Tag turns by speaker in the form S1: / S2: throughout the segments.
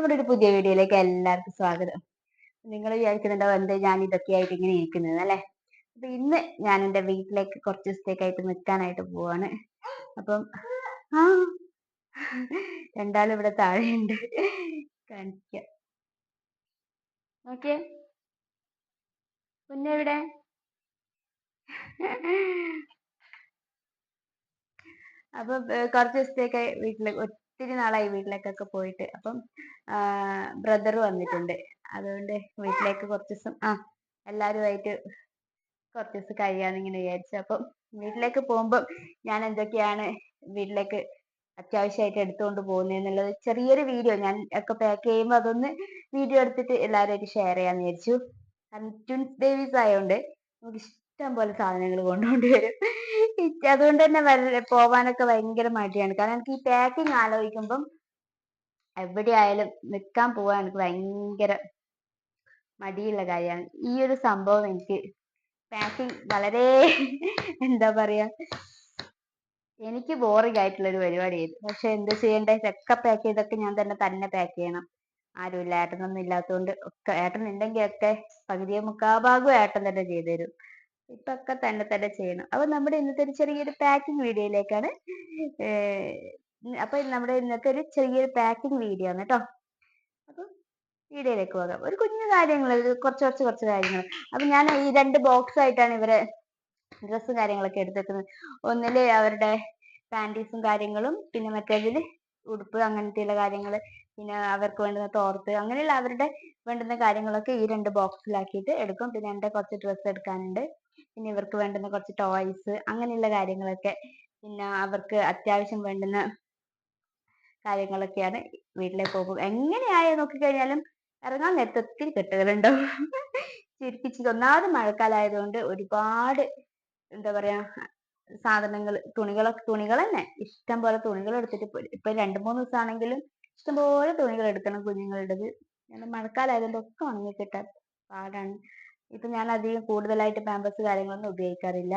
S1: നമ്മുടെ ഒരു പുതിയ വീഡിയോയിലേക്ക് എല്ലാവർക്കും സ്വാഗതം. നിങ്ങൾ വിചാരിക്കുന്നുണ്ടാവും എന്ത് ഞാൻ ഇതൊക്കെ ആയിട്ട് ഇങ്ങനെ ഇരിക്കുന്നത് അല്ലെ? അപ്പൊ ഇന്ന് ഞാൻ എന്റെ വീട്ടിലേക്ക് കുറച്ച് ദിവസത്തേക്ക് ആയിട്ട് നിൽക്കാനായിട്ട് പോവാണ്. അപ്പം ആ രണ്ടാളും ഇവിടെ താഴെയുണ്ട്. കാണിക്കാം. ഓക്കെ. പിന്നെ ഇവിടെ അപ്പൊ കുറച്ച് ദിവസത്തേക്ക് വീട്ടിൽ ഒത്തിരി നാളായി വീട്ടിലേക്കൊക്കെ പോയിട്ട്. അപ്പം ബ്രദർ വന്നിട്ടുണ്ട്. അതുകൊണ്ട് വീട്ടിലേക്ക് കുറച്ച് ദിവസം ആ എല്ലാവരുമായിട്ട് കുറച്ച് ദിവസം കഴിയാന്ന് ഇങ്ങനെ വിചാരിച്ചു. അപ്പം വീട്ടിലേക്ക് പോകുമ്പോൾ ഞാൻ എന്തൊക്കെയാണ് വീട്ടിലേക്ക് അത്യാവശ്യമായിട്ട് എടുത്തുകൊണ്ട് പോകുന്നതെന്നുള്ളത് ചെറിയൊരു വീഡിയോ ഞാൻ ഒക്കെ പാക്ക് ചെയ്യുമ്പോൾ അതൊന്ന് വീഡിയോ എടുത്തിട്ട് എല്ലാവരുമായിട്ട് ഷെയർ ചെയ്യാന്ന് വിചാരിച്ചു. കാരണം ട്വിൻസ് ബേബീസ് ആയതുകൊണ്ട് നമുക്ക് ഇഷ്ടം പോലെ സാധനങ്ങൾ കൊണ്ടുകൊണ്ട് വരും അതുകൊണ്ട് തന്നെ പോവാനൊക്കെ ഭയങ്കര മടിയാണ്. കാരണം എനിക്ക് ഈ പാക്കിങ് ആലോചിക്കുമ്പം എവിടെയായാലും നിൽക്കാൻ പോവാൻ എനിക്ക് ഭയങ്കര മടിയുള്ള കാര്യമാണ്. ഈ ഒരു സംഭവം എനിക്ക് പാക്കിങ് വളരെ എന്താ പറയാ എനിക്ക് ബോറിംഗ് ആയിട്ടുള്ള ഒരു പരിപാടിയായിരുന്നു. പക്ഷെ എന്ത് ചെയ്യണ്ടേ? ഇതൊക്കെ പാക്ക് ചെയ്തൊക്കെ ഞാൻ തന്നെ തന്നെ പാക്ക് ചെയ്യണം. ആരുമില്ല ഏട്ടനൊന്നും ഇല്ലാത്തതുകൊണ്ട് ഒക്കെ ഏട്ടൻ ഉണ്ടെങ്കിൽ ഒക്കെ പകുതിയെ മുക്കാഭാഗവും ഏട്ടൻ തന്നെ ചെയ്തു തരും ഇപ്പൊ ഒക്കെ തന്നെ തന്നെ ചെയ്യണം. അപ്പൊ നമ്മുടെ ഇന്നത്തെ ഒരു ചെറിയൊരു പാക്കിംഗ് വീഡിയോയിലേക്കാണ് അപ്പൊ നമ്മുടെ ഇന്നത്തെ ഒരു ചെറിയൊരു പാക്കിംഗ് വീഡിയോ ആണ് കേട്ടോ അപ്പൊ വീഡിയോയിലേക്ക് പോകാം. ഒരു കുഞ്ഞു കാര്യങ്ങൾ കുറച്ച് കുറച്ച് കുറച്ച് കാര്യങ്ങൾ. അപ്പൊ ഞാൻ ഈ രണ്ട് ബോക്സ് ആയിട്ടാണ് ഇവരെ ഡ്രസ്സും കാര്യങ്ങളൊക്കെ എടുത്തേക്കുന്നത്. ഒന്നിൽ അവരുടെ പാന്റീസും കാര്യങ്ങളും പിന്നെ മറ്റേതിൽ ഉടുപ്പ് അങ്ങനത്തെയുള്ള കാര്യങ്ങൾ പിന്നെ അവർക്ക് വേണ്ടുന്ന തോർത്ത് അങ്ങനെയുള്ള അവരുടെ വേണ്ടുന്ന കാര്യങ്ങളൊക്കെ ഈ രണ്ട് ബോക്സിലാക്കിയിട്ട് എടുക്കും. പിന്നെ എന്റെ കുറച്ച് ഡ്രസ്സ് എടുക്കാനുണ്ട്. പിന്നെ ഇവർക്ക് വേണ്ടുന്ന കുറച്ച് ടോയ്സ് അങ്ങനെയുള്ള കാര്യങ്ങളൊക്കെ പിന്നെ അവർക്ക് അത്യാവശ്യം വേണ്ടുന്ന കാര്യങ്ങളൊക്കെയാണ് വീട്ടിലേക്ക് പോകും. എങ്ങനെയായ നോക്കിക്കഴിഞ്ഞാലും ഇറങ്ങാൻ നേരത്തെ ഒത്തിരി കെട്ടുകളുണ്ടാവും. ചുരുക്കിച്ച് ഒന്നാമത് മഴക്കാലമായതുകൊണ്ട് ഒരുപാട് എന്താ പറയാ സാധനങ്ങൾ തുണികളൊക്കെ തുണികൾ തന്നെ. ഇഷ്ടം പോലെ തുണികൾ എടുത്തിട്ട് ഇപ്പൊ രണ്ടു മൂന്ന് ദിവസമാണെങ്കിലും ഇഷ്ടംപോലെ തുണികൾ എടുക്കണം കുഞ്ഞുങ്ങളുടേത്. മഴക്കാലമായതുകൊണ്ട് ഒക്കെ ഉണങ്ങി കിട്ടാൻ പാടാണ്. ഇപ്പൊ ഞാൻ അധികം കൂടുതലായിട്ട് പാമ്പസ് കാര്യങ്ങളൊന്നും ഉപയോഗിക്കാറില്ല.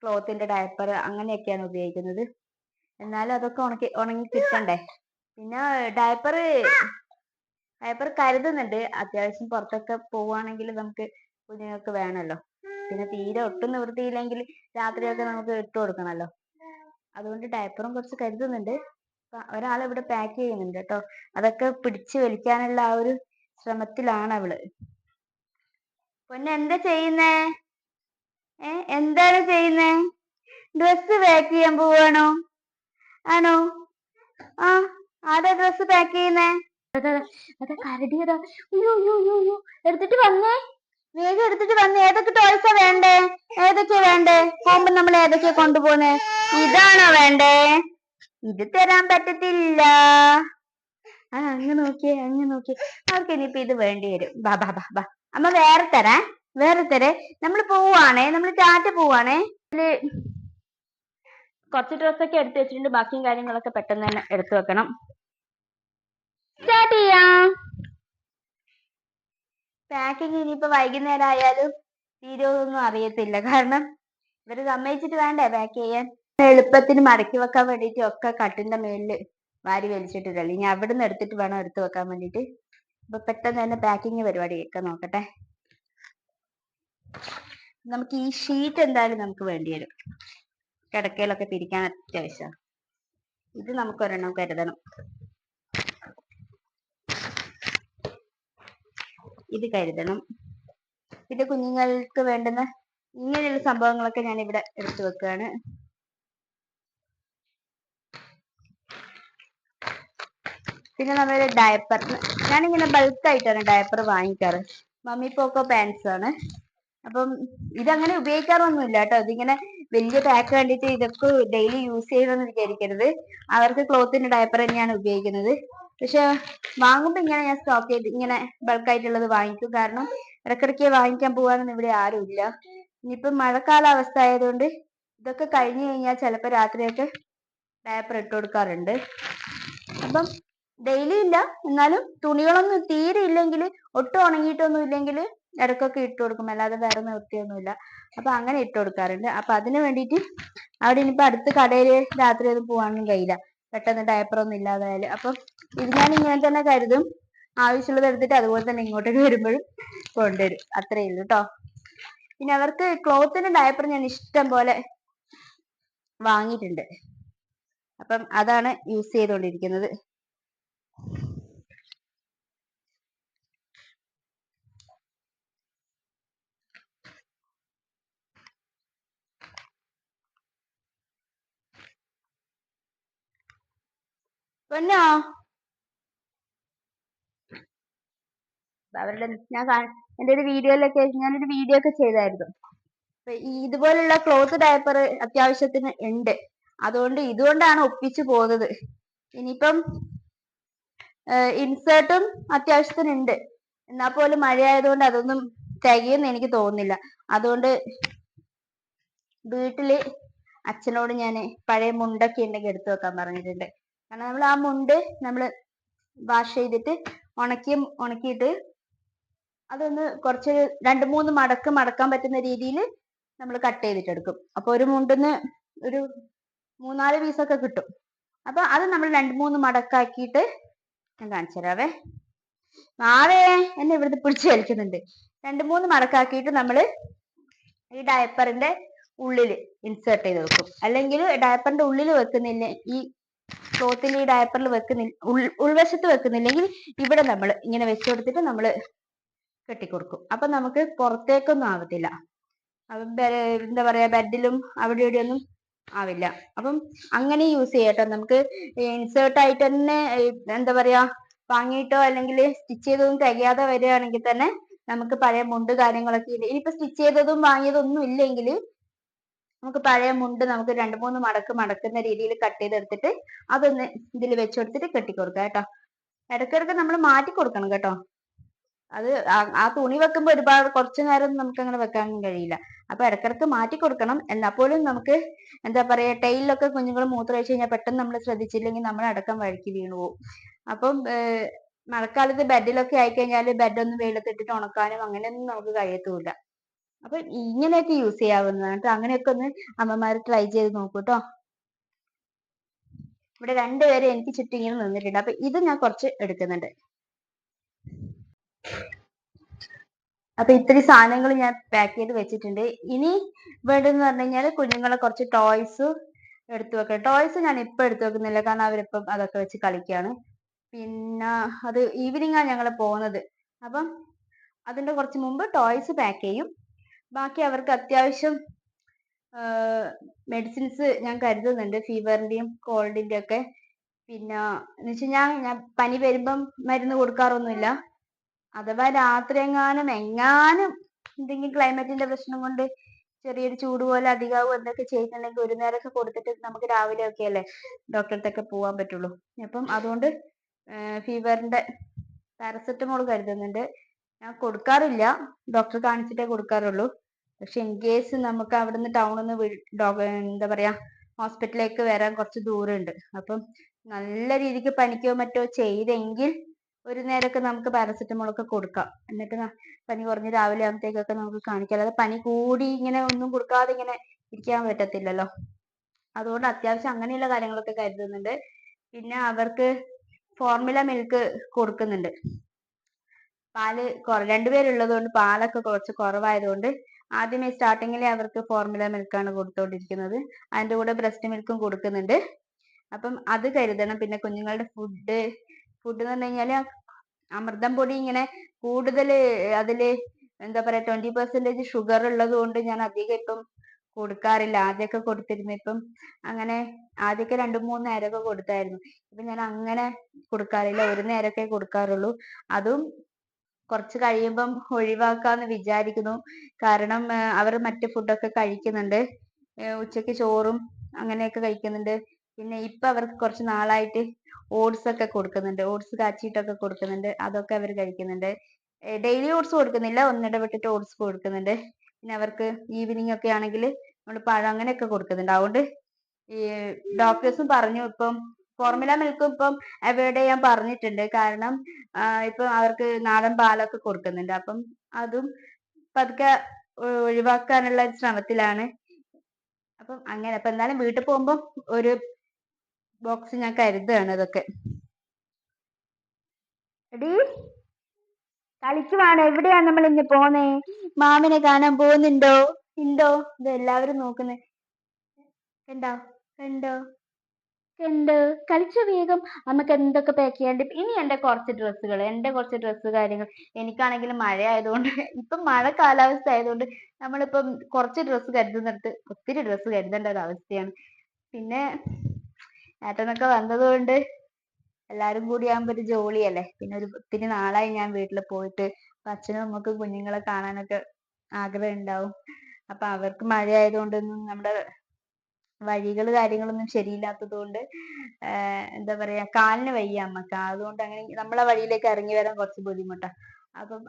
S1: ക്ലോത്തിന്റെ ഡയപ്പർ അങ്ങനെയൊക്കെയാണ് ഉപയോഗിക്കുന്നത്. എന്നാലും അതൊക്കെ ഉണക്കി ഉണങ്ങി കിട്ടണ്ടേ? പിന്നെ ഡയപ്പർ ഡയപ്പർ കരുതുന്നുണ്ട്. അത്യാവശ്യം പുറത്തൊക്കെ പോവുകയാണെങ്കിൽ നമുക്ക് കുഞ്ഞുങ്ങൾക്ക് വേണമല്ലോ. പിന്നെ തീരെ ഒട്ടും നിവൃത്തിയില്ലെങ്കിൽ രാത്രിയൊക്കെ നമുക്ക് ഇട്ട് കൊടുക്കണമല്ലോ. അതുകൊണ്ട് ഡയപ്പറും കുറച്ച് കരുതുന്നുണ്ട്. ഒരാൾ ഇവിടെ പാക്ക് ചെയ്യുന്നുണ്ട് കേട്ടോ. അതൊക്കെ പിടിച്ചു വലിക്കാനുള്ള ആ ഒരു ശ്രമത്തിലാണ് അവൾ. പൊന്നെ എന്താ ചെയ്യുന്നേ? ഏ എന്താണ് ചെയ്യുന്നേ? ഡ്രസ് പാക്ക് ചെയ്യാൻ പോവാണോ? ആണോ? ആ ആരാ ഡ്രസ് പാക്ക് ചെയ്യുന്നേ? അതാ കരടിയതാ എടുത്തിട്ട് വന്നേ. വേഗം എടുത്തിട്ട് വന്നേ. ഏതൊക്കെ ടോയ്സാ വേണ്ടേ? ഏതൊക്കെയാ വേണ്ടേ? പോകുമ്പോ നമ്മൾ ഏതൊക്കെയാ കൊണ്ടുപോകുന്നേ? ഇതാണോ വേണ്ടേ? ഇത് തരാൻ പറ്റത്തില്ല. ആ അങ്ങ് നോക്കിയേ അങ്ങ് നോക്കിയേ. അവർക്ക് ഇനിയിപ്പോ ഇത് വേണ്ടി വരും. ബാ ബാ ബാ ബാ. അമ്മ വേറെ തരാ. വേറെ തരേ. നമ്മൾ പോവാണേ നമ്മൾ ടാറ്റ പോവാണേ കുറച്ച് ഡ്രസ്സൊക്കെ എടുത്തു വെച്ചിട്ടുണ്ട്. ബാക്കിയും കാര്യങ്ങളൊക്കെ പെട്ടെന്ന് തന്നെ എടുത്തു വെക്കണം. സ്റ്റാർട്ട് ചെയ്യാം. പാക്കിങ് ഇനിയിപ്പോ വൈകുന്നേരം ആയാലും തീരുമൊന്നും അറിയത്തില്ല. കാരണം ഇവർ സമ്മതിച്ചിട്ട് വേണ്ടേ പാക്ക് ചെയ്യാൻ? എളുപ്പത്തിന് മടക്കി വെക്കാൻ വേണ്ടിട്ട് ഒക്കെ കട്ടിന്റെ മേളിൽ വാരി വലിച്ചിട്ടില്ല ഇനി അവിടുന്ന് എടുത്തിട്ട് വേണം എടുത്തു വെക്കാൻ വേണ്ടിട്ട് അപ്പൊ പെട്ടെന്ന് തന്നെ പാക്കിങ് പരിപാടിയൊക്കെ നോക്കട്ടെ. നമുക്ക് ഈ ഷീറ്റ് എന്തായാലും നമുക്ക് വേണ്ടി വരും. കിടക്കയിലൊക്കെ പിരിക്കാൻ അത്യാവശ്യം. ഇത് നമുക്ക് ഒരെണ്ണം കരുതണം. ഇത് കരുതണം. പിന്നെ കുഞ്ഞുങ്ങൾക്ക് വേണ്ടുന്ന ഇങ്ങനെയുള്ള സംഭവങ്ങളൊക്കെ ഞാൻ ഇവിടെ എടുത്തു വെക്കുകയാണ്. പിന്നെ നമ്മൾ ഡയപ്പർ ഞാനിങ്ങനെ ബൾക്കായിട്ടാണ് ഡയപ്പർ വാങ്ങിക്കാറ്. മമ്മി പോക്കോ പാൻസ് ആണ്. അപ്പം ഇതങ്ങനെ ഉപയോഗിക്കാറൊന്നുമില്ല കേട്ടോ. ഇതിങ്ങനെ വലിയ പാക്ക് കണ്ടിട്ട് ഇതൊക്കെ ഡെയിലി യൂസ് ചെയ്യണമെന്ന് വിചാരിക്കരുത്. അവർക്ക് ക്ലോത്തിന്റെ ഡയപ്പർ തന്നെയാണ് ഉപയോഗിക്കുന്നത്. പക്ഷെ വാങ്ങുമ്പോൾ ഇങ്ങനെ ഞാൻ സ്റ്റോക്ക് ചെയ്ത് ഇങ്ങനെ ബൾക്കായിട്ടുള്ളത് വാങ്ങിക്കും. കാരണം ഇടക്കിടയ്ക്ക് വാങ്ങിക്കാൻ പോകാനൊന്നും ഇവിടെ ആരുമില്ല. ഇനിയിപ്പം മഴക്കാലാവസ്ഥ ആയതുകൊണ്ട് ഇതൊക്കെ കഴിഞ്ഞു കഴിഞ്ഞാൽ ചിലപ്പോൾ രാത്രിയൊക്കെ ഡയപ്പർ ഇട്ട് കൊടുക്കാറുണ്ട്. അപ്പം ഡെയിലി ഇല്ല. എന്നാലും തുണികളൊന്നും തീരെ ഇല്ലെങ്കിൽ ഒട്ടും ഉണങ്ങിയിട്ടൊന്നും ഇല്ലെങ്കിൽ ഇടക്കൊക്കെ ഇട്ട് കൊടുക്കും. അല്ലാതെ വേറെ നിർത്തിയൊന്നുമില്ല അപ്പൊ അങ്ങനെ ഇട്ട് കൊടുക്കാറുണ്ട്. അപ്പൊ അതിന് വേണ്ടിയിട്ട് അവിടെ ഇനിയിപ്പോ അടുത്ത കടയിൽ രാത്രി ഒന്നും പോകാനൊന്നും കഴിയില്ല. പെട്ടെന്ന് ഡയപ്പർ ഒന്നും ഇല്ലാതായാലും. അപ്പൊ ഇത് ഞാൻ ഇങ്ങനെ തന്നെ കരുതും. ആവശ്യമുള്ളത് എടുത്തിട്ട് അതുപോലെ തന്നെ ഇങ്ങോട്ടേക്ക് വരുമ്പോഴും കൊണ്ടുവരും. അത്രയേ ഉള്ളൂ കേട്ടോ പിന്നെ അവർക്ക് ക്ലോത്തിന്റെ ഡയപ്പർ ഞാൻ ഇഷ്ടം പോലെ വാങ്ങിയിട്ടുണ്ട്. അപ്പം അതാണ് യൂസ് ചെയ്തുകൊണ്ടിരിക്കുന്നത് പൊന്നോ? അവരുടെ ഞാൻ എന്റെ ഒരു വീഡിയോയിലൊക്കെ ഞാനൊരു വീഡിയോ ഒക്കെ ചെയ്തായിരുന്നു. ഇതുപോലുള്ള ക്ലോത്ത് ഡയപ്പർ അത്യാവശ്യത്തിന് ഉണ്ട്. അതുകൊണ്ട് ഇതുകൊണ്ടാണ് ഒപ്പിച്ചു പോകുന്നത് ഇനിയിപ്പം ഇൻസേർട്ടും അത്യാവശ്യത്തിന് ഉണ്ട്. എന്നാ പോലും മഴയായതുകൊണ്ട് അതൊന്നും തികയെന്ന് എനിക്ക് തോന്നുന്നില്ല. അതുകൊണ്ട് വീട്ടിൽ അച്ഛനോട് ഞാൻ പഴയ മുണ്ടൊക്കെ ഉണ്ടെങ്കിൽ എടുത്തു വെക്കാൻ പറഞ്ഞിട്ടുണ്ട്. കാരണം നമ്മൾ ആ മുണ്ട് നമ്മൾ വാഷ് ചെയ്തിട്ട് ഉണക്കി ഉണക്കിയിട്ട് അതൊന്ന് കുറച്ച് രണ്ട് മൂന്ന് മടക്ക് മടക്കാൻ പറ്റുന്ന രീതിയിൽ നമ്മൾ കട്ട് ചെയ്തിട്ടെടുക്കും. അപ്പൊ ഒരു മുണ്ടിന് ഒരു മൂന്നാൽ പീസൊക്കെ കിട്ടും. അപ്പൊ അത് നമ്മൾ രണ്ട് മൂന്ന് മടക്കാക്കിയിട്ട് ഞാൻ കാണിച്ചു തരാവേ. നാളെ എന്നെ ഇവിടുന്ന് പിടിച്ചു വലിക്കുന്നുണ്ട്. രണ്ട് മൂന്ന് മടക്കാക്കിയിട്ട് നമ്മൾ ഈ ഡയപ്പറിന്റെ ഉള്ളിൽ ഇൻസേർട്ട് ചെയ്ത് വെക്കും. അല്ലെങ്കിൽ ഡയപ്പറിന്റെ ഉള്ളിൽ വെക്കുന്നില്ല ഈ ക്ലോത്തിൽ ഈ ഡയപ്പറിൽ വെക്കുന്നില്ല ഉൾവശത്ത് വെക്കുന്നില്ലെങ്കിൽ ഇവിടെ നമ്മൾ ഇങ്ങനെ വെച്ചു കൊടുത്തിട്ട് നമ്മൾ കെട്ടിക്കൊടുക്കും. അപ്പൊ നമുക്ക് പുറത്തേക്കൊന്നും ആവത്തില്ല. എന്താ പറയാ ബെഡിലും അവിടെ ഇവിടെ ഒന്നും ആവില്ല. അപ്പം അങ്ങനെ യൂസ് ചെയ്യട്ടോ. നമുക്ക് ഇൻസേർട്ട് ആയിട്ട് തന്നെ എന്താ പറയാ വാങ്ങിയിട്ടോ അല്ലെങ്കിൽ സ്റ്റിച്ച് ചെയ്തതും തികയാതെ വരികയാണെങ്കിൽ തന്നെ നമുക്ക് പഴയ മുണ്ട് കാര്യങ്ങളൊക്കെ ഇനിയിപ്പോ സ്റ്റിച്ച് ചെയ്തതും വാങ്ങിയതൊന്നും ഇല്ലെങ്കിൽ നമുക്ക് പഴയ മുണ്ട് നമുക്ക് രണ്ട് മൂന്ന് മടക്ക് മടക്കുന്ന രീതിയിൽ കട്ട് ചെയ്തെടുത്തിട്ട് അതൊന്ന് ഇതിൽ വെച്ച് കൊടുത്തിട്ട് കെട്ടിക്കൊടുക്കുക കേട്ടോ. ഇടയ്ക്കിടയ്ക്ക് നമ്മൾ മാറ്റി കൊടുക്കണം കേട്ടോ. അത് ആ തുണി വെക്കുമ്പോൾ ഒരുപാട് കുറച്ചു നേരം നമുക്ക് അങ്ങനെ വെക്കാൻ കഴിയില്ല. അപ്പൊ ഇടക്കിടക്ക് മാറ്റി കൊടുക്കണം. എന്നാൽ പോലും നമുക്ക് എന്താ പറയാ ടൈലിലൊക്കെ കുഞ്ഞുങ്ങൾ മൂത്രമൊഴിച്ച് കഴിഞ്ഞാൽ പെട്ടെന്ന് നമ്മൾ ശ്രദ്ധിച്ചില്ലെങ്കിൽ നമ്മൾ അടക്കം വഴക്കി വീണു പോകും അപ്പം മഴക്കാലത്ത് ബെഡിലൊക്കെ ആയിക്കഴിഞ്ഞാൽ ബെഡ് ഒന്ന് വെയിലത്തിട്ടിട്ട് ഉണക്കാനും അങ്ങനെയൊന്നും നമുക്ക് കഴിയത്തുമില്ല. അപ്പൊ ഇങ്ങനെയൊക്കെ യൂസ് ചെയ്യാവുന്നതാണ് കേട്ടോ അങ്ങനെയൊക്കെ ഒന്ന് അമ്മമാർ ട്രൈ ചെയ്ത് നോക്കൂ കേട്ടോ ഇവിടെ രണ്ടുപേരെ എനിക്ക് ചുറ്റും ഇങ്ങനെ നിന്നിട്ടുണ്ട്. അപ്പൊ ഇത് ഞാൻ കുറച്ച് എടുക്കുന്നുണ്ട്. അപ്പൊ ഇത്രയും സാധനങ്ങൾ ഞാൻ പാക്ക് ചെയ്ത് വെച്ചിട്ടുണ്ട്. ഇനി വേണ്ടതെന്ന് പറഞ്ഞു കഴിഞ്ഞാൽ കുഞ്ഞുങ്ങളെ കുറച്ച് ടോയ്സ് എടുത്തു വെക്കണം. ടോയ്സ് ഞാൻ ഇപ്പൊ എടുത്തു വെക്കുന്നില്ല. കാരണം അവരിപ്പം അതൊക്കെ വെച്ച് കളിക്കുകയാണ് പിന്നെ അത് ഈവനിങ് ആണ് ഞങ്ങൾ പോകുന്നത് അപ്പം അതിന്റെ കുറച്ച് മുമ്പ് ടോയ്സ് പാക്ക് ചെയ്യും. ബാക്കി അവർക്ക് അത്യാവശ്യം മെഡിസിൻസ് ഞാൻ കരുതുന്നുണ്ട്. ഫീവറിന്റെയും കോൾഡിന്റെ ഒക്കെ. പിന്നെ എന്ന് വെച്ചാൽ ഞാൻ പനി വരുമ്പം മരുന്ന് കൊടുക്കാറൊന്നുമില്ല. അഥവാ രാത്രി എങ്ങാനും എങ്ങാനും എന്തെങ്കിലും ക്ലൈമറ്റിന്റെ പ്രശ്നം കൊണ്ട് ചെറിയൊരു ചൂട് പോലെ അധികമാവും എന്തൊക്കെ ചെയ്യുന്നുണ്ടെങ്കിൽ ഒരു നേരമൊക്കെ കൊടുത്തിട്ട് നമുക്ക് രാവിലെ ഒക്കെ അല്ലേ ഡോക്ടറെ അടുത്തൊക്കെ പോകാൻ പറ്റുള്ളൂ. അപ്പം അതുകൊണ്ട് ഫീവറിന്റെ പാരസെറ്റമോൾ കരുതുന്നുണ്ട്. ഞാൻ കൊടുക്കാറില്ല. ഡോക്ടറെ കാണിച്ചിട്ടേ കൊടുക്കാറുള്ളൂ. പക്ഷെ ഇൻ കേസ് നമുക്ക് അവിടുന്ന് ടൗണിൽ നിന്ന് എന്താ പറയാ ഹോസ്പിറ്റലിലേക്ക് വരാൻ കുറച്ച് ദൂരമുണ്ട്. അപ്പം നല്ല രീതിക്ക് പനിക്കോ മറ്റോ ചെയ്തെങ്കിൽ ഒരു നേരമൊക്കെ നമുക്ക് പാരസെറ്റമോൾ ഒക്കെ കൊടുക്കാം. എന്നിട്ട് പനി കുറഞ്ഞ് രാവിലെ ആകുമ്പോഴത്തേക്കൊക്കെ നമുക്ക് കാണിക്കാം. അല്ലാതെ പനി കൂടി ഇങ്ങനെ ഒന്നും കൊടുക്കാതെ ഇങ്ങനെ ഇരിക്കാൻ പറ്റത്തില്ലല്ലോ. അതുകൊണ്ട് അത്യാവശ്യം അങ്ങനെയുള്ള കാര്യങ്ങളൊക്കെ കരുതുന്നുണ്ട്. പിന്നെ അവർക്ക് ഫോർമുല മിൽക്ക് കൊടുക്കുന്നുണ്ട്. പാൽ രണ്ടുപേരുള്ളത് കൊണ്ട് പാലൊക്കെ കുറച്ച് കുറവായതുകൊണ്ട് ആദ്യമേ സ്റ്റാർട്ടിങ്ങിലെ അവർക്ക് ഫോർമുല മിൽക്കാണ് കൊടുത്തുകൊണ്ടിരിക്കുന്നത് അതിന്റെ കൂടെ ബ്രസ്റ്റ് മിൽക്കും കൊടുക്കുന്നുണ്ട്. അപ്പം അത് കരുതണം. പിന്നെ കുഞ്ഞുങ്ങളുടെ ഫുഡ് ഫുഡ് എന്ന് പറഞ്ഞു കഴിഞ്ഞാൽ അമൃതം പൊടി ഇങ്ങനെ കൂടുതൽ അതിൽ എന്താ പറയുക ട്വന്റി പെർസെന്റേജ് ഷുഗർ ഉള്ളത് കൊണ്ട് ഞാൻ അധികം ഇപ്പം കൊടുക്കാറില്ല. ആദ്യമൊക്കെ കൊടുത്തിരുന്നു. ഇപ്പം അങ്ങനെ ആദ്യമൊക്കെ രണ്ട് മൂന്ന് നേരമൊക്കെ കൊടുത്തായിരുന്നു. ഇപ്പം ഞാൻ അങ്ങനെ കൊടുക്കാറില്ല. ഒരു നേരമൊക്കെ കൊടുക്കാറുള്ളൂ. അതും കുറച്ച് കഴിയുമ്പം ഒഴിവാക്കാന്ന് വിചാരിക്കുന്നു. കാരണം അവർ മറ്റു ഫുഡൊക്കെ കഴിക്കുന്നുണ്ട്. ഉച്ചയ്ക്ക് ചോറും അങ്ങനെയൊക്കെ കഴിക്കുന്നുണ്ട്. പിന്നെ ഇപ്പൊ അവർക്ക് കുറച്ച് നാളായിട്ട് ഓട്സ് ഒക്കെ കൊടുക്കുന്നുണ്ട്. ഓട്സ് കാച്ചിട്ടൊക്കെ കൊടുക്കുന്നുണ്ട്. അതൊക്കെ അവർ കഴിക്കുന്നുണ്ട്. ഡെയിലി ഓട്സ് കൊടുക്കുന്നില്ല. ഒന്നിടവിട്ടിട്ട് ഓട്സ് കൊടുക്കുന്നുണ്ട്. പിന്നെ അവർക്ക് ഈവനിങ് ഒക്കെ ആണെങ്കിൽ നമ്മൾ പഴം അങ്ങനെയൊക്കെ കൊടുക്കുന്നുണ്ട്. അതുകൊണ്ട് ഈ ഡോക്ടേഴ്സും പറഞ്ഞു ഇപ്പം ഫോർമുല മിൽക്കും ഇപ്പം അവോയ്ഡ് ചെയ്യാൻ പറഞ്ഞിട്ടുണ്ട്. കാരണം ഇപ്പം അവർക്ക് നാടൻ പാലൊക്കെ കൊടുക്കുന്നുണ്ട്. അപ്പം അതും പതുക്കെ ഒഴിവാക്കാനുള്ള ശ്രമത്തിലാണ്. അപ്പം അങ്ങനെ. അപ്പൊ എന്തായാലും വീട്ടിൽ പോകുമ്പോൾ ഒരു ബോക്സ് ഞാൻ കരുതുകയാണ് ഇതൊക്കെ എടി കളിക്കുവാണ്? എവിടെയാണ് നമ്മൾ ഇന്ന് പോന്നേ? മാമിനെ കാണാൻ പോകുന്നുണ്ടോ? ഉണ്ടോ ഇത് എല്ലാവരും നോക്കുന്നേ. കണ്ടോ? കണ്ടോ? കണ്ടോ കളിച്ചു വേഗം. നമുക്ക് എന്തൊക്കെ പാക്ക് ചെയ്യാണ്ട് ഇനി എന്റെ കുറച്ച് ഡ്രസ്സുകൾ എന്റെ കുറച്ച് ഡ്രസ്സ് കാര്യങ്ങൾ. എനിക്കാണെങ്കിൽ മഴ ആയതുകൊണ്ട് ഇപ്പം മഴ കാലാവസ്ഥ ആയതുകൊണ്ട് നമ്മളിപ്പം കുറച്ച് ഡ്രസ്സ് കരുതുന്നിടത്ത് ഒത്തിരി ഡ്രസ്സ് കരുതേണ്ട ഒരു അവസ്ഥയാണ്. പിന്നെ ഏട്ടനൊക്കെ വന്നതുകൊണ്ട് എല്ലാരും കൂടി ആകുമ്പോ ഒരു ജോലിയല്ലേ പിന്നെ ഒരു ഒത്തിരി നാളായി ഞാൻ വീട്ടിൽ പോയിട്ട്. അച്ഛനും അമ്മക്കും കുഞ്ഞുങ്ങളെ കാണാനൊക്കെ ആഗ്രഹം ഉണ്ടാവും. അപ്പൊ അവർക്ക് മഴ ആയതുകൊണ്ടൊന്നും നമ്മുടെ വഴികൾ കാര്യങ്ങളൊന്നും ശരിയില്ലാത്തത് കൊണ്ട് എന്താ പറയാ കാലിന് വയ്യ അമ്മയ്ക്ക്. അതുകൊണ്ട് അങ്ങനെ നമ്മളെ വഴിയിലേക്ക് ഇറങ്ങി വരാൻ കുറച്ച് ബുദ്ധിമുട്ടാ. അപ്പം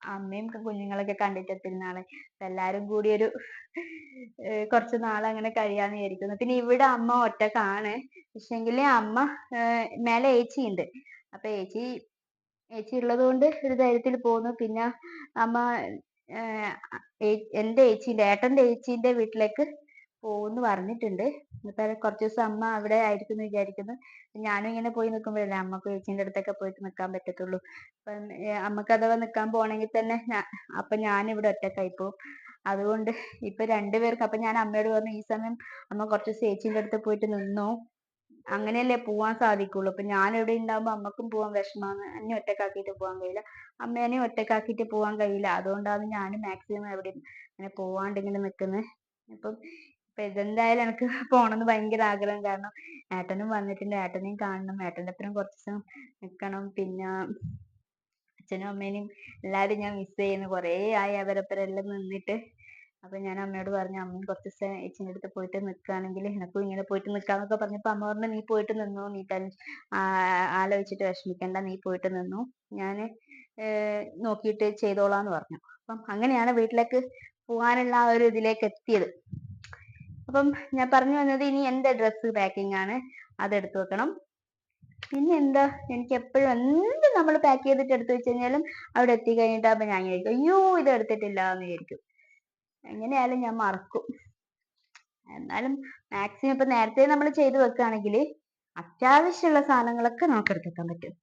S1: അമ്മയും കുഞ്ഞുങ്ങളൊക്കെ കണ്ടിട്ട് ഒത്തിരി നാളെ എല്ലാരും കൂടി ഒരു കുറച്ച് നാൾ അങ്ങനെ കഴിയാന്ന് വിചാരിക്കുന്നു. പിന്നെ ഇവിടെ അമ്മ ഒറ്റക്കാണ്. പക്ഷെങ്കിൽ അമ്മ മേലെ ഏച്ചി ഉണ്ട് അപ്പൊ ഏച്ചി ഏച്ചി ഉള്ളത് കൊണ്ട് ഒരു ധൈര്യത്തിൽ പോന്നു. പിന്നെ അമ്മ എന്റെ ഏച്ചിന്റെ ഏട്ടന്റെ ഏച്ചിന്റെ വീട്ടിലേക്ക് പോകുന്നു പറഞ്ഞിട്ടുണ്ട്. ഇപ്പൊ കുറച്ച് ദിവസം അമ്മ അവിടെ ആയിരിക്കും എന്ന് വിചാരിക്കുന്നു. ഞാനും ഇങ്ങനെ പോയി നിൽക്കുമ്പോഴല്ലേ അമ്മയ്ക്ക് ചേച്ചീന്റെ അടുത്തൊക്കെ പോയിട്ട് നിൽക്കാൻ പറ്റത്തുള്ളൂ. അപ്പം അമ്മയ്ക്ക് അഥവാ നിൽക്കാൻ പോണെങ്കിൽ തന്നെ അപ്പൊ ഞാൻ ഇവിടെ ഒറ്റക്കായി പോകും അതുകൊണ്ട് ഇപ്പൊ രണ്ടുപേർക്ക് അപ്പൊ ഞാൻ അമ്മയോട് പറഞ്ഞു ഈ സമയം അമ്മ കുറച്ച് ചേച്ചീന്റെ അടുത്ത് പോയിട്ട് നിന്നോ. അങ്ങനെയല്ലേ പോവാൻ സാധിക്കുള്ളൂ. അപ്പൊ ഞാൻ ഇവിടെ ഉണ്ടാകുമ്പോ അമ്മക്കും പോവാൻ വിഷമമാണ്. എന്നെ ഒറ്റക്കാക്കിയിട്ട് പോവാൻ കഴിയില്ല. അമ്മേനെയും ഒറ്റക്കാക്കിയിട്ട് പോവാൻ കഴിയില്ല. അതുകൊണ്ടാണ് ഞാൻ മാക്സിമം എവിടെയും ഇങ്ങനെ പോവാണ്ട് ഇങ്ങനെ നിൽക്കുന്നത് അപ്പം അപ്പൊ ഇതെന്തായാലും എനിക്ക് പോണെന്ന് ഭയങ്കര ആഗ്രഹം. കാരണം ഏട്ടനും വന്നിട്ടുണ്ട്. ഏട്ടനെയും കാണണം. ഏട്ടന്റെ ഒപ്പം കുറച്ച് ദിവസം നിക്കണം. പിന്നെ അച്ഛനും അമ്മേനെയും എല്ലാവരും ഞാൻ മിസ് ചെയ്യുന്നു. കുറേ ആയി അവരൊപ്പം എല്ലാം നിന്നിട്ട്. അപ്പൊ ഞാൻ അമ്മയോട് പറഞ്ഞു അമ്മയും കുറച്ച് ദിവസം ഏച്ചിന്റെ അടുത്ത് പോയിട്ട് നിൽക്കുകയാണെങ്കിൽ എനക്കും ഇങ്ങനെ പോയിട്ട് നിൽക്കാന്നൊക്കെ പറഞ്ഞപ്പോ അമ്മ പറഞ്ഞു നീ പോയിട്ട് നിന്നോ. നീ ആലോചിച്ചിട്ട് വിഷമിക്കണ്ട. നീ പോയിട്ട് നിന്നോ. ഞാൻ നോക്കിയിട്ട് ചെയ്തോളാന്ന് പറഞ്ഞു. അപ്പം അങ്ങനെയാണ് വീട്ടിലേക്ക് പോകാനുള്ള ആ ഒരു ഇതിലേക്ക് എത്തിയത്. അപ്പം ഞാൻ പറഞ്ഞു വന്നത് ഇനി എന്റെ ഡ്രസ്സ് പാക്കിംഗ് ആണ്. അതെടുത്ത് വെക്കണം. പിന്നെ എന്താ? എനിക്ക് എപ്പോഴും എന്ത് നമ്മൾ പാക്ക് ചെയ്തിട്ട് എടുത്തു വെച്ച് കഴിഞ്ഞാലും അവിടെ എത്തി കഴിഞ്ഞിട്ടാകുമ്പോ ഞാൻ വിചാരിക്കും അയ്യോ ഇത് എടുത്തിട്ടില്ല എന്ന് വിചാരിക്കും. എങ്ങനെയായാലും ഞാൻ മറക്കും. എന്നാലും മാക്സിമം ഇപ്പൊ നേരത്തെ നമ്മൾ ചെയ്തു വെക്കുകയാണെങ്കിൽ അത്യാവശ്യമുള്ള സാധനങ്ങളൊക്കെ നമുക്ക് എടുത്തെത്താൻ പറ്റും.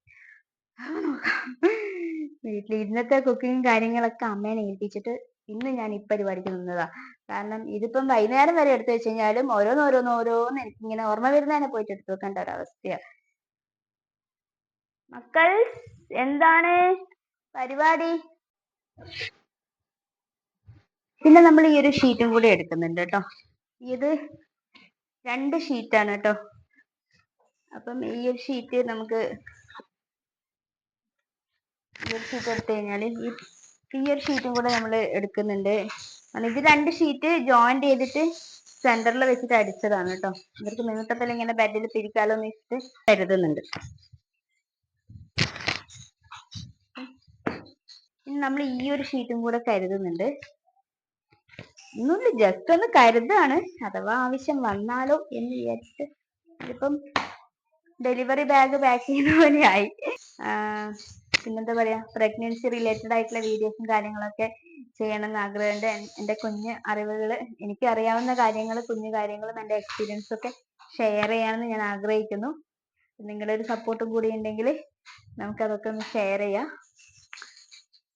S1: വീട്ടിൽ ഇന്നത്തെ കുക്കിംഗ് കാര്യങ്ങളൊക്കെ അമ്മേനെ ഏൽപ്പിച്ചിട്ട് ഇന്ന് ഞാൻ ഈ പരിപാടിക്ക് നിന്നതാ. കാരണം ഇതിപ്പം വൈകുന്നേരം വരെ എടുത്തു വെച്ച് കഴിഞ്ഞാലും ഓരോന്ന് ഓരോന്ന് ഓരോന്ന് എനിക്ക് ഇങ്ങനെ ഓർമ്മ വരുന്നതിനെ പോയിട്ട് എടുത്തു വെക്കേണ്ട ഒരവസ്ഥയാ മക്കൾ എന്താണ് പരിപാടി? പിന്നെ നമ്മൾ ഈ ഒരു ഷീറ്റും കൂടി എടുക്കുന്നുണ്ട് കേട്ടോ. ഇത് രണ്ട് ഷീറ്റാണ് കേട്ടോ. അപ്പം ഈ ഒരു ഷീറ്റ് നമുക്ക് ഈ ഒരു ഷീറ്റ് എടുത്തു കഴിഞ്ഞാൽ ഈ ഈ ഒരു ഷീറ്റും കൂടെ നമ്മൾ എടുക്കുന്നുണ്ട്. ഇത് രണ്ട് ഷീറ്റ് ജോയിന്റ് ചെയ്തിട്ട് സെന്ററിൽ വെച്ചിട്ട് അടിച്ചതാണ് കേട്ടോ. ഇവർക്ക് നീട്ടത്തിൽ ഇങ്ങനെ ബെഡിൽ പിരിക്കാലോ എന്ന് വെച്ചിട്ട് കരുതുന്നുണ്ട്. ഇനി നമ്മൾ ഈ ഒരു ഷീറ്റും കൂടെ കരുതുന്നുണ്ട്. ഒന്നുമില്ല ജസ്റ്റ് ഒന്ന് കരുതാണ്. അഥവാ ആവശ്യം വന്നാലോ എന്ന് വിചാരിച്ചിട്ട് ഇതിപ്പം ഡെലിവറി ബാഗ് പാക്ക് ചെയ്യുന്ന പോലെയായി പിന്നെന്താ പറയാ പ്രഗ്നൻസി റിലേറ്റഡ് ആയിട്ടുള്ള വീഡിയോസും കാര്യങ്ങളൊക്കെ ചെയ്യണം എന്ന് ആഗ്രഹമുണ്ട് എന്റെ കുഞ്ഞ് അറിവുകൾ എനിക്ക് അറിയാവുന്ന കാര്യങ്ങൾ കുഞ്ഞു കാര്യങ്ങളും എന്റെ എക്സ്പീരിയൻസ് ഒക്കെ ഷെയർ ചെയ്യാമെന്ന് ഞാൻ ആഗ്രഹിക്കുന്നു. നിങ്ങളുടെ ഒരു സപ്പോർട്ടും കൂടി ഉണ്ടെങ്കിൽ നമുക്കതൊക്കെ ഒന്ന് ഷെയർ ചെയ്യാം.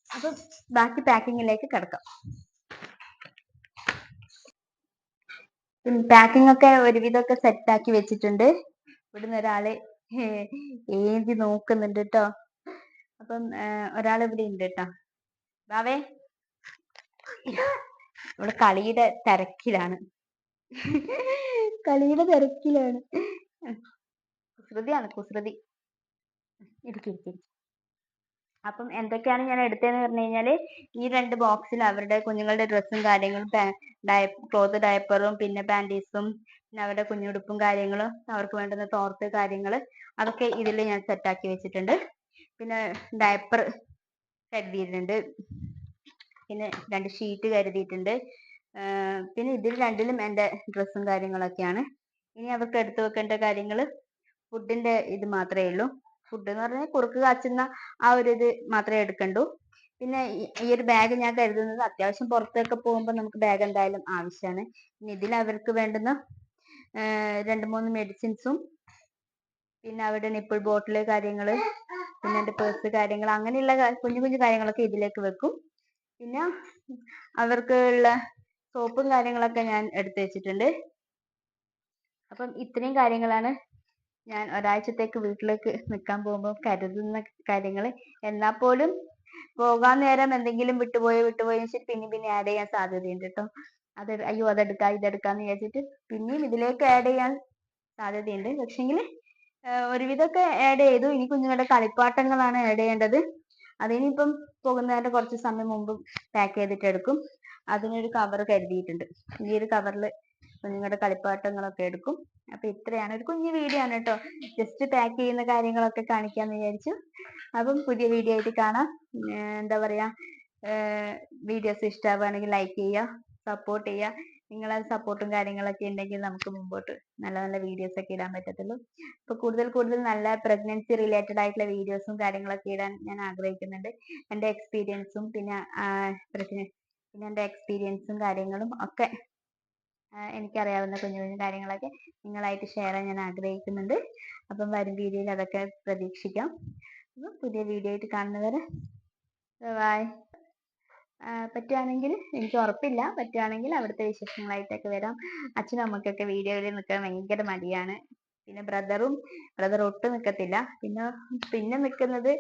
S1: അപ്പം ബാക്കി പാക്കിങ്ങിലേക്ക് കിടക്കാം. പാക്കിംഗ് ഒക്കെ ഒരുവിധമൊക്കെ സെറ്റ് ആക്കി വെച്ചിട്ടുണ്ട്. ഇവിടുന്ന് ഒരാൾ ഏന്തി നോക്കുന്നുണ്ട് കേട്ടോ അപ്പം ഒരാൾ ഇവിടെ ഉണ്ട് കേട്ടോ ബാവേ. ഇവിടെ കളിയുടെ തിരക്കിലാണ്. കളിയുടെ തിരക്കിലാണ്. കുസൃതിയാണ് കുസൃതി. ഇരിക്കും അപ്പം എന്തൊക്കെയാണ് ഞാൻ എടുത്തതെന്ന് പറഞ്ഞു കഴിഞ്ഞാൽ ഈ രണ്ട് ബോക്സിൽ അവരുടെ കുഞ്ഞുങ്ങളുടെ ഡ്രസ്സും കാര്യങ്ങളും ക്ലോത്ത് ഡയപ്പറും പിന്നെ പാന്റീസും പിന്നെ അവരുടെ കുഞ്ഞുടുപ്പും കാര്യങ്ങളും അവർക്ക് വേണ്ടുന്ന തോർത്ത് കാര്യങ്ങൾ അതൊക്കെ ഇതിൽ ഞാൻ സെറ്റാക്കി വെച്ചിട്ടുണ്ട്. പിന്നെ ഡയപ്പർ കരുതിയിട്ടുണ്ട് പിന്നെ രണ്ട് ഷീറ്റ് കരുതിയിട്ടുണ്ട്. പിന്നെ ഇതിൽ രണ്ടിലും എന്റെ ഡ്രസ്സും കാര്യങ്ങളൊക്കെയാണ്. ഇനി അവർക്ക് എടുത്തു വെക്കേണ്ട കാര്യങ്ങൾ ഫുഡിന്റെ ഇത് മാത്രമേ ഉള്ളൂ. ഫുഡ് എന്ന് പറഞ്ഞാൽ കുറുക്ക് കാച്ചുന്ന ആ ഒരു ഇത് മാത്രമേ എടുക്കണ്ടൂ. പിന്നെ ഈ ഒരു ബാഗ് ഞാൻ കരുതുന്നത് അത്യാവശ്യം പുറത്തൊക്കെ പോകുമ്പോൾ നമുക്ക് ബാഗ് എന്തായാലും ആവശ്യമാണ്. പിന്നെ ഇതിൽ അവർക്ക് വേണ്ടുന്ന രണ്ട് മൂന്ന് മെഡിസിൻസും പിന്നെ അവരുടെ നിപ്പിൾ ബോട്ടിൽ കാര്യങ്ങൾ പിന്നെ എന്റെ പേഴ്സ് കാര്യങ്ങൾ അങ്ങനെയുള്ള കുഞ്ഞു കുഞ്ഞു കാര്യങ്ങളൊക്കെ ഇതിലേക്ക് വെക്കും. പിന്നെ അവർക്ക് ഉള്ള സോപ്പും കാര്യങ്ങളൊക്കെ ഞാൻ എടുത്തു വെച്ചിട്ടുണ്ട്. അപ്പം ഇത്രയും കാര്യങ്ങളാണ് ഞാൻ ഒരാഴ്ചത്തേക്ക് വീട്ടിലേക്ക് നിൽക്കാൻ പോകുമ്പോൾ കരുതുന്ന കാര്യങ്ങൾ എന്നാൽ പോലും പോകാൻ നേരം എന്തെങ്കിലും വിട്ടുപോയോ വിട്ടുപോയോ വെച്ചിട്ട് പിന്നെ പിന്നെ ആഡ് ചെയ്യാൻ സാധ്യതയുണ്ട് കേട്ടോ. അത് അയ്യോ അതെടുക്കാം ഇതെടുക്കാന്ന് വിചാരിച്ചിട്ട് പിന്നെയും ഇതിലേക്ക് ആഡ് ചെയ്യാൻ സാധ്യതയുണ്ട്. പക്ഷെങ്കിൽ ഒരുവിധമൊക്കെ ആഡ് ചെയ്തു. ഇനി കുഞ്ഞുങ്ങളുടെ കളിപ്പാട്ടങ്ങളാണ് ആഡ് ചെയ്യേണ്ടത്. അതിനിപ്പം പോകുന്നതിന്റെ കുറച്ച് സമയം മുമ്പ് പാക്ക് ചെയ്തിട്ട് എടുക്കും. അതിനൊരു കവർ കരുതിയിട്ടുണ്ട്. ഈ ഒരു കവറിൽ കുഞ്ഞുങ്ങളുടെ കളിപ്പാട്ടങ്ങളൊക്കെ എടുക്കും. അപ്പൊ ഇത്രയാണ്. ഒരു കുഞ്ഞു വീഡിയോ ആണ് കേട്ടോ. ജസ്റ്റ് പാക്ക് ചെയ്യുന്ന കാര്യങ്ങളൊക്കെ കാണിക്കാന്ന് വിചാരിച്ചു. അപ്പം പുതിയ വീഡിയോ ആയിട്ട് കാണാം. എന്താ പറയാ? വീഡിയോസ് ഇഷ്ടമാവുകയാണെങ്കിൽ ലൈക്ക് ചെയ്യുക സപ്പോർട്ട് ചെയ്യുക. നിങ്ങളെ സപ്പോർട്ടും കാര്യങ്ങളൊക്കെ ഉണ്ടെങ്കിൽ നമുക്ക് മുമ്പോട്ട് നല്ല നല്ല വീഡിയോസ് ഒക്കെ ഇടാൻ പറ്റത്തുള്ളൂ. അപ്പൊ കൂടുതൽ കൂടുതൽ നല്ല പ്രഗ്നൻസി റിലേറ്റഡ് ആയിട്ടുള്ള വീഡിയോസും കാര്യങ്ങളൊക്കെ ഇടാൻ ഞാൻ ആഗ്രഹിക്കുന്നുണ്ട്. എന്റെ എക്സ്പീരിയൻസും പിന്നെ പിന്നെ എന്റെ എക്സ്പീരിയൻസും കാര്യങ്ങളും ഒക്കെ എനിക്ക് എനിക്കറിയാവുന്ന കുഞ്ഞു കുഞ്ഞു കാര്യങ്ങളൊക്കെ നിങ്ങളായിട്ട് ഷെയർ ചെയ്യാൻ ഞാൻ ആഗ്രഹിക്കുന്നുണ്ട്. അപ്പം വരും വീഡിയോയിൽ അതൊക്കെ പ്രതീക്ഷിക്കാം. പുതിയ വീഡിയോ ആയിട്ട് കാണുന്നവരെ ബൈ പറ്റുകയാണെങ്കിൽ എനിക്ക് ഉറപ്പില്ല. പറ്റുവാണെങ്കിൽ അവിടുത്തെ വിശേഷങ്ങളായിട്ടൊക്കെ വരാം. അച്ഛനും അമ്മക്കൊക്കെ വീഡിയോയിൽ നിൽക്കാൻ ഭയങ്കര മടിയാണ്. പിന്നെ ബ്രദറും ബ്രദർ ഒട്ടും നിൽക്കത്തില്ല. പിന്നെ പിന്നെ നിൽക്കുന്നത്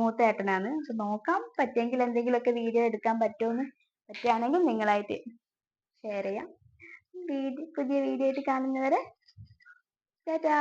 S1: മൂത്ത ഏട്ടനാണ്. അപ്പൊ നോക്കാം പറ്റുമെങ്കിൽ എന്തെങ്കിലുമൊക്കെ വീഡിയോ എടുക്കാൻ പറ്റുമെന്ന് പറ്റുകയാണെങ്കിൽ നിങ്ങളായിട്ട് ഷെയർ ചെയ്യാം. വീഡിയോ പുതിയ വീഡിയോ ആയിട്ട് കാണുന്നവരെ ടാറ്റാ.